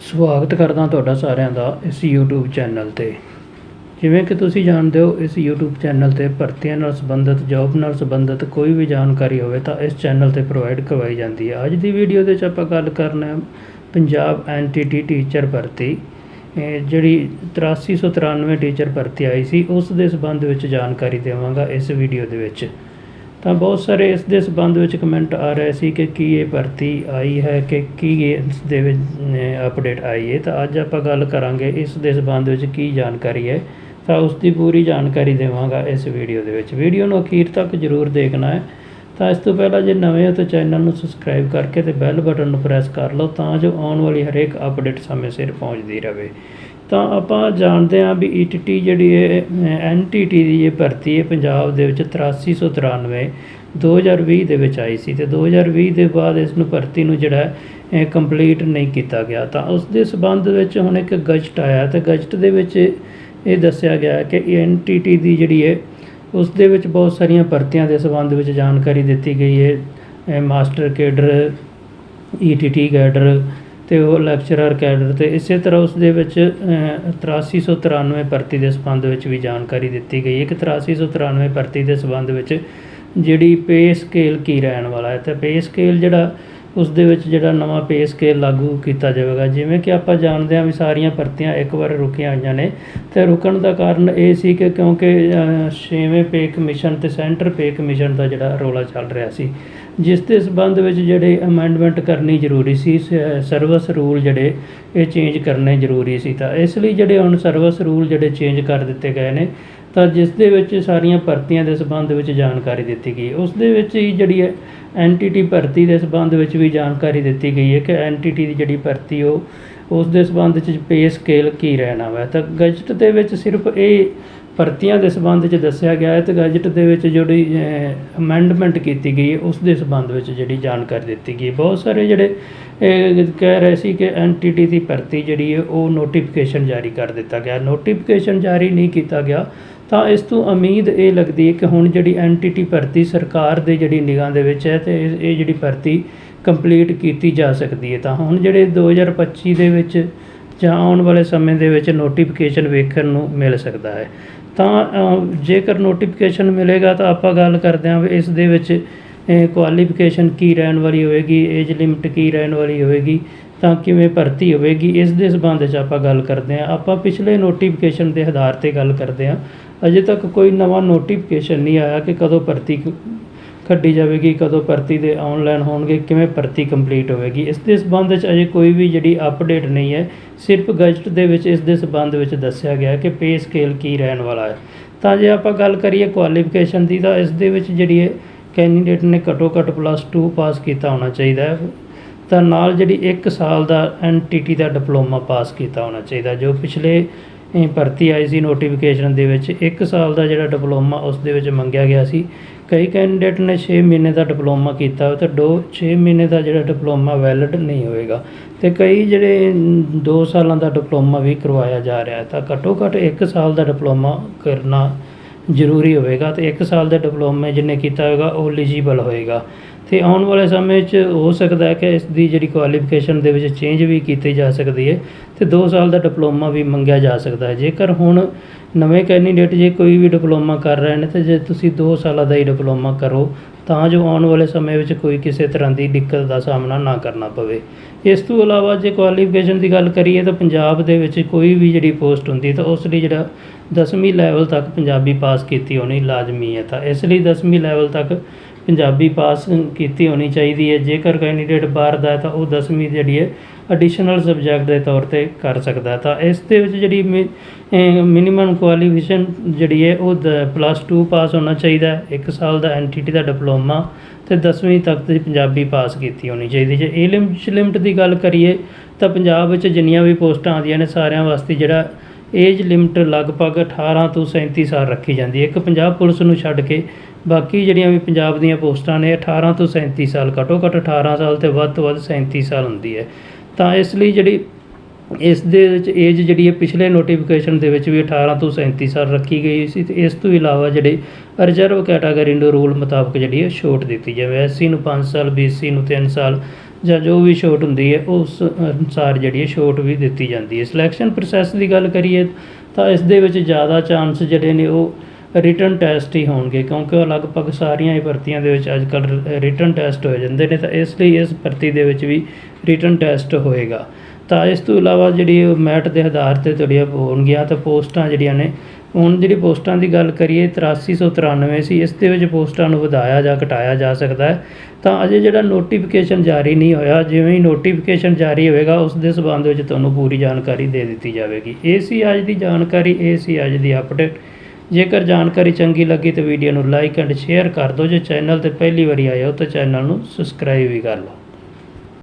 ਸਵਾਗਤ ਕਰਦਾ ਤੁਹਾਡਾ ਸਾਰਿਆਂ ਦਾ ਇਸ YouTube ਚੈਨਲ ਤੇ। ਜਿਵੇਂ ਕਿ ਤੁਸੀਂ ਜਾਣਦੇ ਹੋ, ਇਸ YouTube ਚੈਨਲ ਤੇ ਭਰਤੀਆਂ ਨਾਲ ਸੰਬੰਧਿਤ ਜੌਬ ਨਾਲ ਸੰਬੰਧਿਤ ਕੋਈ ਵੀ ਜਾਣਕਾਰੀ ਹੋਵੇ ਤਾਂ ਇਸ ਚੈਨਲ ਤੇ ਪ੍ਰੋਵਾਈਡ ਕਰਵਾਈ ਜਾਂਦੀ ਹੈ। ਅੱਜ ਦੀ ਵੀਡੀਓ ਦੇ ਵਿੱਚ ਆਪਾਂ ਗੱਲ ਕਰਨਾ ਹੈ ਪੰਜਾਬ ਐਨਟੀਟੀ ਟੀਚਰ ਭਰਤੀ। ਇਹ ਜਿਹੜੀ 8393 ਟੀਚਰ ਭਰਤੀ ਆਈ ਸੀ, ਉਸ ਦੇ ਸੰਬੰਧ ਵਿੱਚ ਜਾਣਕਾਰੀ ਦੇਵਾਂਗਾ ਇਸ ਵੀਡੀਓ ਦੇ ਵਿੱਚ। ਤਾਂ ਬਹੁਤ ਸਾਰੇ ਇਸ ਦੇ ਸੰਬੰਧ ਵਿੱਚ ਕਮੈਂਟ ਆ ਰਹੇ ਸੀ ਕਿ ਕੀ ਇਹ ਭਰਤੀ ਆਈ ਹੈ ਕਿ ਕੀ ਇਸ ਦੇ ਵਿੱਚ ਅਪਡੇਟ ਆਈ ਹੈ। ਤਾਂ ਅੱਜ ਆਪਾਂ ਗੱਲ ਕਰਾਂਗੇ ਇਸ ਦੇ ਸੰਬੰਧ ਵਿੱਚ ਕੀ ਜਾਣਕਾਰੀ ਹੈ। ਤਾਂ ਉਸ ਦੀ ਪੂਰੀ ਜਾਣਕਾਰੀ ਦੇਵਾਂਗਾ ਇਸ ਵੀਡੀਓ ਦੇ ਵਿੱਚ। ਵੀਡੀਓ ਨੂੰ ਅਖੀਰ ਤੱਕ ਜ਼ਰੂਰ ਦੇਖਣਾ ਹੈ। ਤਾਂ ਇਸ ਤੋਂ ਪਹਿਲਾਂ ਜੇ ਨਵੇਂ ਹੋ ਤਾਂ ਚੈਨਲ ਨੂੰ ਸਬਸਕ੍ਰਾਈਬ ਕਰਕੇ ਤੇ ਬੈਲ ਬਟਨ ਨੂੰ ਪ੍ਰੈਸ ਕਰ ਲਓ ਤਾਂ ਜੋ ਆਉਣ ਵਾਲੀ ਹਰੇਕ ਅਪਡੇਟ ਸਮੇਂ ਸਿਰ ਪਹੁੰਚਦੀ ਰਹੇ। ਤਾਂ ਆਪਾਂ ਜਾਣਦੇ ਹਾਂ ਵੀ ਈਟੀਟੀ ਜਿਹੜੀ ਹੈ ਐਨਟੀਟੀ ਦੀ ਇਹ ਭਰਤੀ ਹੈ ਪੰਜਾਬ ਦੇ ਵਿੱਚ 8393 2020 ਦੇ ਵਿੱਚ ਆਈ ਸੀ ਤੇ 2020 ਦੇ ਬਾਅਦ ਇਸ ਨੂੰ ਭਰਤੀ ਨੂੰ ਜਿਹੜਾ ਕੰਪਲੀਟ ਨਹੀਂ ਕੀਤਾ ਗਿਆ। ਤਾਂ ਉਸ ਦੇ ਸਬੰਧ ਵਿੱਚ ਹੁਣ ਇੱਕ ਗਜਟ ਆਇਆ ਤੇ ਗਜਟ ਦੇ ਵਿੱਚ ਇਹ ਦੱਸਿਆ ਗਿਆ ਕਿ ਐਨਟੀਟੀ ਦੀ ਜਿਹੜੀ ਹੈ ਉਸ ਦੇ ਵਿੱਚ ਬਹੁਤ ਸਾਰੀਆਂ ਭਰਤੀਆਂ ਦੇ ਸੰਬੰਧ ਵਿੱਚ ਜਾਣਕਾਰੀ ਦਿੱਤੀ ਗਈ ਹੈ। ਇਹ ਮਾਸਟਰ ਕੇਡਰ ਈਟੀਟੀ ਕੈਡਰ ਤੇ ਉਹ ਲੈਕਚਰਰ ਕੈਡਰ ਤੇ ਇਸੇ ਤਰ੍ਹਾਂ ਉਸ ਦੇ ਵਿੱਚ ਅ, 8393 ਭਰਤੀ ਦੇ ਸੰਬੰਧ ਵਿੱਚ ਵੀ ਜਾਣਕਾਰੀ ਦਿੱਤੀ ਗਈ। ਹੈ ਕਿ 8393 ਭਰਤੀ ਦੇ ਸੰਬੰਧ ਵਿੱਚ ਜਿਹੜੀ ਪੇ ਸਕੇਲ ਕੀ ਰਹਿਣ ਵਾਲਾ ਹੈ ਤੇ ਪੇ ਸਕੇਲ ਜਿਹੜਾ ਉਸ ਦੇ ਵਿੱਚ ਜਿਹੜਾ ਨਵਾਂ ਪੇ ਸਕੇਲ ਲਾਗੂ ਕੀਤਾ ਜਾਵੇਗਾ, ਜਿਵੇਂ ਕਿ ਆਪਾਂ ਜਾਣਦੇ ਹਾਂ ਵੀ ਸਾਰੀਆਂ ਭਰਤੀਆਂ ਇੱਕ ਵਾਰ ਰੁਕੀਆਂ ਹੋਈਆਂ ਨੇ, ਤੇ ਰੁਕਣ ਦਾ ਕਾਰਨ ਇਹ ਸੀ ਕਿ ਕਿਉਂਕਿ ਛੇਵੇਂ ਪੇ ਕਮਿਸ਼ਨ ਤੇ ਸੈਂਟਰ ਪੇ ਕਮਿਸ਼ਨ ਦਾ ਜਿਹੜਾ ਰੋਲਾ ਚੱਲ ਰਿਹਾ ਸੀ, ਜਿਸ ਦੇ ਸੰਬੰਧ ਵਿੱਚ ਜਿਹੜੇ ਅਮੈਂਡਮੈਂਟ ਕਰਨੀ ਜ਼ਰੂਰੀ ਸੀ ਸਰਵਿਸ ਰੂਲ ਜਿਹੜੇ ਇਹ ਚੇਂਜ ਕਰਨੇ ਜ਼ਰੂਰੀ ਸੀ, ਤਾਂ ਇਸ ਲਈ ਜਿਹੜੇ ਹੁਣ ਸਰਵਿਸ ਰੂਲ ਜਿਹੜੇ ਚੇਂਜ ਕਰ ਦਿੱਤੇ ਗਏ ਨੇ ਤਾਂ ਜਿਸ ਦੇ ਵਿੱਚ ਸਾਰੀਆਂ ਭਰਤੀਆਂ ਦੇ ਸੰਬੰਧ ਵਿੱਚ ਜਾਣਕਾਰੀ ਦਿੱਤੀ ਗਈ। ਉਸ ਦੇ ਵਿੱਚ ਹੀ ਜਿਹੜੀ ਹੈ ਐਨਟੀਟੀ ਭਰਤੀ ਦੇ ਸੰਬੰਧ ਵਿੱਚ ਵੀ ਜਾਣਕਾਰੀ ਦਿੱਤੀ ਗਈ ਹੈ ਕਿ ਐਨਟੀਟੀ ਦੀ ਜਿਹੜੀ ਭਰਤੀ ਉਹ, ਉਸ ਦੇ ਸੰਬੰਧ ਵਿੱਚ ਪੇ ਸਕੇਲ ਕੀ ਰਹਿਣਾ ਵਾ। ਤਾਂ ਗਜਟ ਦੇ ਵਿੱਚ ਸਿਰਫ ਇਹ ਭਰਤੀਆਂ ਦੇ ਸੰਬੰਧ ਵਿੱਚ ਦੱਸਿਆ ਗਿਆ ਹੈ ਤੇ ਗਜਟ ਦੇ ਵਿੱਚ ਜਿਹੜੀ ਅਮੈਂਡਮੈਂਟ ਕੀਤੀ ਗਈ ਹੈ, ਉਸ ਦੇ ਸੰਬੰਧ ਵਿੱਚ ਜਿਹੜੀ ਜਾਣਕਾਰੀ ਦਿੱਤੀ ਗਈ ਬਹੁਤ ਸਾਰੇ ਜਿਹੜੇ, ਇਹ ਕਹਿ ਰਹੇ ਸੀ ਕਿ ਐਨਟੀਟੀ ਦੀ ਭਰਤੀ ਜਿਹੜੀ ਹੈ ਉਹ ਨੋਟੀਫਿਕੇਸ਼ਨ ਜਾਰੀ ਕਰ ਦਿੱਤਾ ਗਿਆ। ਨੋਟੀਫਿਕੇਸ਼ਨ ਜਾਰੀ ਨਹੀਂ ਕੀਤਾ ਗਿਆ। ਤਾਂ ਇਸ ਤੋਂ ਉਮੀਦ ਇਹ ਲੱਗਦੀ ਹੈ ਕਿ ਹੁਣ ਜਿਹੜੀ ਐਨਟੀਟੀ ਭਰਤੀ ਸਰਕਾਰ ਦੇ ਜਿਹੜੀ ਨਿਗਾਹ ਦੇ ਵਿੱਚ ਹੈ ਤੇ ਇਹ ਇਹ ਜਿਹੜੀ ਭਰਤੀ ਕੰਪਲੀਟ ਕੀਤੀ ਜਾ ਸਕਦੀ ਹੈ। ਤਾਂ ਹੁਣ ਜਿਹੜੇ 2025 ਦੇ ਵਿੱਚ ਜਾਂ ਆਉਣ ਵਾਲੇ ਸਮੇਂ ਦੇ ਵਿੱਚ ਨੋਟੀਫਿਕੇਸ਼ਨ ਵੇਖਣ ਨੂੰ ਮਿਲ ਸਕਦਾ ਹੈ। ਤਾਂ ਜੇਕਰ ਨੋਟੀਫਿਕੇਸ਼ਨ ਮਿਲੇਗਾ ਤਾਂ ਆਪਾਂ ਗੱਲ ਕਰਦੇ ਹਾਂ ਵੀ ਇਸ ਦੇ ਵਿੱਚ ਕੁਆਲੀਫਿਕੇਸ਼ਨ ਕੀ ਰਹਿਣ ਵਾਲੀ ਹੋਵੇਗੀ ਏਜ ਲਿਮਟ ਕੀ ਰਹਿਣ ਵਾਲੀ ਹੋਵੇਗੀ ਤਾਂ ਕਿਵੇਂ ਭਰਤੀ ਹੋਵੇਗੀ, ਇਸ ਦੇ ਸੰਬੰਧ 'ਚ ਆਪਾਂ ਗੱਲ ਕਰਦੇ ਹਾਂ। ਆਪਾਂ ਪਿਛਲੇ ਨੋਟੀਫਿਕੇਸ਼ਨ ਦੇ ਆਧਾਰ ਤੇ ਗੱਲ ਕਰਦੇ ਹਾਂ। ਅਜੇ ਤੱਕ ਕੋਈ ਨਵਾਂ ਨੋਟੀਫਿਕੇਸ਼ਨ ਨਹੀਂ ਆਇਆ ਕਿ ਕਦੋਂ ਭਰਤੀ ਕੱਢੀ ਜਾਵੇਗੀ, ਕਦੋਂ ਭਰਤੀ ਦੇ ਆਨਲਾਈਨ ਹੋਣਗੇ, ਕਿਵੇਂ ਭਰਤੀ ਕੰਪਲੀਟ ਹੋਵੇਗੀ। ਇਸ ਦੇ ਸੰਬੰਧ ਵਿੱਚ ਅਜੇ ਕੋਈ ਵੀ ਜਿਹੜੀ ਅਪਡੇਟ ਨਹੀਂ ਹੈ, ਸਿਰਫ ਗਜਟ ਦੇ ਵਿੱਚ ਇਸ ਦੇ ਸੰਬੰਧ ਵਿੱਚ ਦੱਸਿਆ ਗਿਆ ਕਿ ਪੇ ਸਕੇਲ ਕੀ ਰਹਿਣ ਵਾਲਾ ਹੈ। ਤਾਂ ਜੇ ਆਪਾਂ ਗੱਲ ਕਰੀਏ ਕੁਆਲੀਫਿਕੇਸ਼ਨ ਦੀ, ਤਾਂ ਇਸ ਦੇ ਵਿੱਚ ਜਿਹੜੀ ਹੈ ਕੈਂਡੀਡੇਟ ਨੇ ਘੱਟੋ ਘੱਟ ਪਲੱਸ 2 ਪਾਸ ਕੀਤਾ ਹੋਣਾ ਚਾਹੀਦਾ ਹੈ। ਤਾਂ ਨਾਲ ਜਿਹੜੀ 1 ਸਾਲ ਦਾ ਐਨਟੀਟੀ ਦਾ ਡਿਪਲੋਮਾ ਪਾਸ ਕੀਤਾ ਹੋਣਾ ਚਾਹੀਦਾ, ਜੋ ਪਿਛਲੇ ਭਰਤੀ ਆਈ ਸੀ ਨੋਟੀਫਿਕੇਸ਼ਨ ਦੇ ਵਿੱਚ 1 ਸਾਲ ਦਾ ਜਿਹੜਾ ਡਿਪਲੋਮਾ ਉਸ ਦੇ ਵਿੱਚ ਮੰਗਿਆ ਗਿਆ ਸੀ। ਕਈ ਕੈਂਡੀਡੇਟ ਨੇ 6 ਮਹੀਨੇ ਦਾ ਡਿਪਲੋਮਾ ਕੀਤਾ ਹੋਇਆ ਤਾਂ ਦੋ 6 ਮਹੀਨੇ ਦਾ ਜਿਹੜਾ ਡਿਪਲੋਮਾ ਵੈਲਿਡ ਨਹੀਂ ਹੋਏਗਾ। ਤੇ ਕਈ ਜਿਹੜੇ 2 ਸਾਲਾਂ ਦਾ ਡਿਪਲੋਮਾ ਵੀ ਕਰਵਾਇਆ ਜਾ ਰਿਹਾ ਤਾਂ ਘੱਟੋ ਘੱਟ 1 ਸਾਲ ਦਾ ਡਿਪਲੋਮਾ ਕਰਨਾ ਜ਼ਰੂਰੀ ਹੋਵੇਗਾ ਤੇ 1 ਸਾਲ ਦੇ ਡਿਪਲੋਮੇ ਜਿਹਨੇ ਕੀਤਾ ਹੋਵੇਗਾ ਉਹ ਐਲੀਜੀਬਲ ਹੋਏਗਾ। ਅਤੇ ਆਉਣ ਵਾਲੇ ਸਮੇਂ 'ਚ ਹੋ ਸਕਦਾ ਕਿ ਇਸ ਦੀ ਜਿਹੜੀ ਕੁਆਲੀਫਿਕੇਸ਼ਨ ਦੇ ਵਿੱਚ ਚੇਂਜ ਵੀ ਕੀਤੀ ਜਾ ਸਕਦੀ ਹੈ ਅਤੇ ਦੋ ਸਾਲ ਦਾ ਡਿਪਲੋਮਾ ਵੀ ਮੰਗਿਆ ਜਾ ਸਕਦਾ ਹੈ। ਜੇਕਰ ਹੁਣ ਨਵੇਂ ਕੈਂਡੀਡੇਟ ਜੇ ਕੋਈ ਵੀ ਡਿਪਲੋਮਾ ਕਰ ਰਹੇ ਨੇ ਤਾਂ ਜੇ ਤੁਸੀਂ ਦੋ ਸਾਲਾਂ ਦਾ ਹੀ ਡਿਪਲੋਮਾ ਕਰੋ ਤਾਂ ਜੋ ਆਉਣ ਵਾਲੇ ਸਮੇਂ ਵਿੱਚ ਕੋਈ ਕਿਸੇ ਤਰ੍ਹਾਂ ਦੀ ਦਿੱਕਤ ਦਾ ਸਾਹਮਣਾ ਨਾ ਕਰਨਾ ਪਵੇ। ਇਸ ਤੋਂ ਇਲਾਵਾ ਜੇ ਕੁਆਲੀਫਿਕੇਸ਼ਨ ਦੀ ਗੱਲ ਕਰੀਏ ਤਾਂ ਪੰਜਾਬ ਦੇ ਵਿੱਚ ਕੋਈ ਵੀ ਜਿਹੜੀ ਪੋਸਟ ਹੁੰਦੀ ਤਾਂ ਉਸ ਲਈ ਜਿਹੜਾ 10ਵੀਂ ਲੈਵਲ ਤੱਕ ਪੰਜਾਬੀ ਪਾਸ ਕੀਤੀ ਹੋਣੀ ਲਾਜ਼ਮੀ ਹੈ। ਤਾਂ ਇਸ ਲਈ 10ਵੀਂ ਲੈਵਲ ਤੱਕ ਪੰਜਾਬੀ ਪਾਸ ਕੀਤੀ ਹੋਣੀ ਚਾਹੀਦੀ ਹੈ। ਜੇਕਰ ਕੈਂਡੀਡੇਟ ਬਾਹਰ ਦਾ ਹੈ ਤਾਂ ਉਹ 10ਵੀਂ ਜਿਹੜੀ ਹੈ ਐਡੀਸ਼ਨਲ ਸਬਜੈਕਟ ਦੇ ਤੌਰ ਤੇ ਕਰ ਸਕਦਾ ਤਾਂ ਇਸ ਦੇ ਵਿੱਚ ਜਿਹੜੀ ਮਿਨੀਮਮ ਕੁਆਲੀਫਿਕੇਸ਼ਨ ਜਿਹੜੀ ਹੈ, ਉਹ ਪਲੱਸ 2 ਪਾਸ ਹੋਣਾ ਚਾਹੀਦਾ ਹੈ। 1 ਸਾਲ ਦਾ ਐਨਟੀਟੀ ਦਾ ਡਿਪਲੋਮਾ ਤੇ 10ਵੀਂ ਤੱਕ ਦੀ ਪੰਜਾਬੀ ਪਾਸ ਕੀਤੀ ਹੋਣੀ ਚਾਹੀਦੀ ਜੇ ਇਹ ਲਿਮਟ ਲਿਮਟ ਦੀ ਗੱਲ ਕਰੀਏ, ਤਾਂ ਪੰਜਾਬ ਵਿੱਚ ਜਿੰਨੀਆਂ ਵੀ ਪੋਸਟਾਂ ਆਉਂਦੀਆਂ ਨੇ, ਸਾਰਿਆਂ ਵਾਸਤੇ ਜਿਹੜਾ ਏਜ ਲਿਮਟ ਲਗਭਗ 18 ਤੋਂ 37 ਸਾਲ ਰੱਖੀ ਜਾਂਦੀ ਹੈ। ਇੱਕ ਪੰਜਾਬ ਪੁਲਿਸ ਨੂੰ ਛੱਡ ਕੇ ਬਾਕੀ ਜਿਹੜੀਆਂ ਵੀ ਪੰਜਾਬ ਦੀਆਂ ਪੋਸਟਾਂ ਨੇ 18 ਤੋਂ 37 ਸਾਲ, ਘੱਟੋ ਘੱਟ 18 ਸਾਲ ਤੇ ਵੱਧ ਤੋਂ ਵੱਧ 37 ਸਾਲ ਹੁੰਦੀ ਹੈ। ਤਾਂ ਇਸ ਲਈ ਜਿਹੜੀ ਇਸ ਦੇ ਵਿੱਚ ਏਜ ਜਿਹੜੀ ਹੈ ਪਿਛਲੇ ਨੋਟੀਫਿਕੇਸ਼ਨ ਦੇ ਵਿੱਚ ਵੀ 18 ਤੋਂ 37 ਸਾਲ ਰੱਖੀ ਗਈ ਸੀ ਤੇ ਇਸ ਤੋਂ ਇਲਾਵਾ ਜਿਹੜੇ ਰਿਜ਼ਰਵ ਕੈਟਾਗਰੀ ਨੂੰ ਰੂਲ ਮੁਤਾਬਕ ਜਿਹੜੀ ਹੈ ਛੋਟ ਦਿੱਤੀ ਜਾਵੇ। ਐਸਸੀ ਨੂੰ 5 ਸਾਲ ਬੀਸੀ ਨੂੰ 3 ਸਾਲ ਜਾਂ ਜੋ ਵੀ ਛੋਟ ਹੁੰਦੀ ਹੈ, ਉਸ ਅਨੁਸਾਰ ਜਿਹੜੀ ਹੈ ਛੋਟ ਵੀ ਦਿੱਤੀ ਜਾਂਦੀ ਹੈ। ਸਿਲੈਕਸ਼ਨ ਪ੍ਰੋਸੈਸ ਦੀ ਗੱਲ ਕਰੀਏ ਤਾਂ ਇਸ ਦੇ ਵਿੱਚ ਜ਼ਿਆਦਾ ਚਾਂਸ ਜਿਹੜੇ ਨੇ ਉਹ ਰਿਟਨ ਟੈਸਟ ਹੀ ਹੋਣਗੇ, ਕਿਉਂਕਿ ਉਹ ਲਗਭਗ ਸਾਰੀਆਂ ਹੀ ਭਰਤੀਆਂ ਦੇ ਵਿੱਚ ਅੱਜ ਕੱਲ੍ਹ ਰਿਟਨ ਟੈਸਟ ਹੋ ਜਾਂਦੇ ਨੇ, ਤਾਂ ਇਸ ਲਈ ਇਸ ਭਰਤੀ ਦੇ ਵਿੱਚ ਵੀ ਰਿਟਨ ਟੈਸਟ ਹੋਏਗਾ। ਤਾਂ ਇਸ ਤੋਂ ਇਲਾਵਾ ਜਿਹੜੀ ਮੈਟ ਦੇ ਆਧਾਰ ਤੇ ਤੁਹਾਡੀਆਂ ਹੋਣਗੀਆਂ ਤਾਂ ਪੋਸਟਾਂ ਜਿਹੜੀਆਂ ਨੇ, ਹੁਣ ਜਿਹੜੀ ਪੋਸਟਾਂ ਦੀ ਗੱਲ ਕਰੀਏ 8393 ਸੀ ਇਸ ਦੇ ਵਿੱਚ ਪੋਸਟਾਂ ਨੂੰ ਵਧਾਇਆ ਜਾਂ ਘਟਾਇਆ ਜਾ ਸਕਦਾ ਹੈ। ਤਾਂ ਅਜੇ ਜਿਹੜਾ ਨੋਟੀਫਿਕੇਸ਼ਨ ਜਾਰੀ ਨਹੀਂ ਹੋਇਆ, ਜਿਵੇਂ ਹੀ ਨੋਟੀਫਿਕੇਸ਼ਨ ਜਾਰੀ ਹੋਵੇਗਾ ਉਸ ਦੇ ਸਬੰਧ ਵਿੱਚ ਤੁਹਾਨੂੰ ਪੂਰੀ ਜਾਣਕਾਰੀ ਦੇ ਦਿੱਤੀ ਜਾਵੇਗੀ। ਇਹ ਸੀ ਅੱਜ ਦੀ ਜਾਣਕਾਰੀ, ਇਹ ਸੀ ਅੱਜ ਦੀ ਅਪਡੇਟ ਜੇਕਰ ਜਾਣਕਾਰੀ ਚੰਗੀ ਲੱਗੀ ਤਾਂ ਵੀਡੀਓ ਨੂੰ ਲਾਈਕ ਐਂਡ ਸ਼ੇਅਰ ਕਰ ਦਿਓ। ਜੇ ਚੈਨਲ ਤੇ ਪਹਿਲੀ ਵਾਰੀ ਆਏ ਹੋ ਤਾਂ ਚੈਨਲ ਨੂੰ ਸਬਸਕ੍ਰਾਈਬ ਵੀ ਕਰ ਲਓ।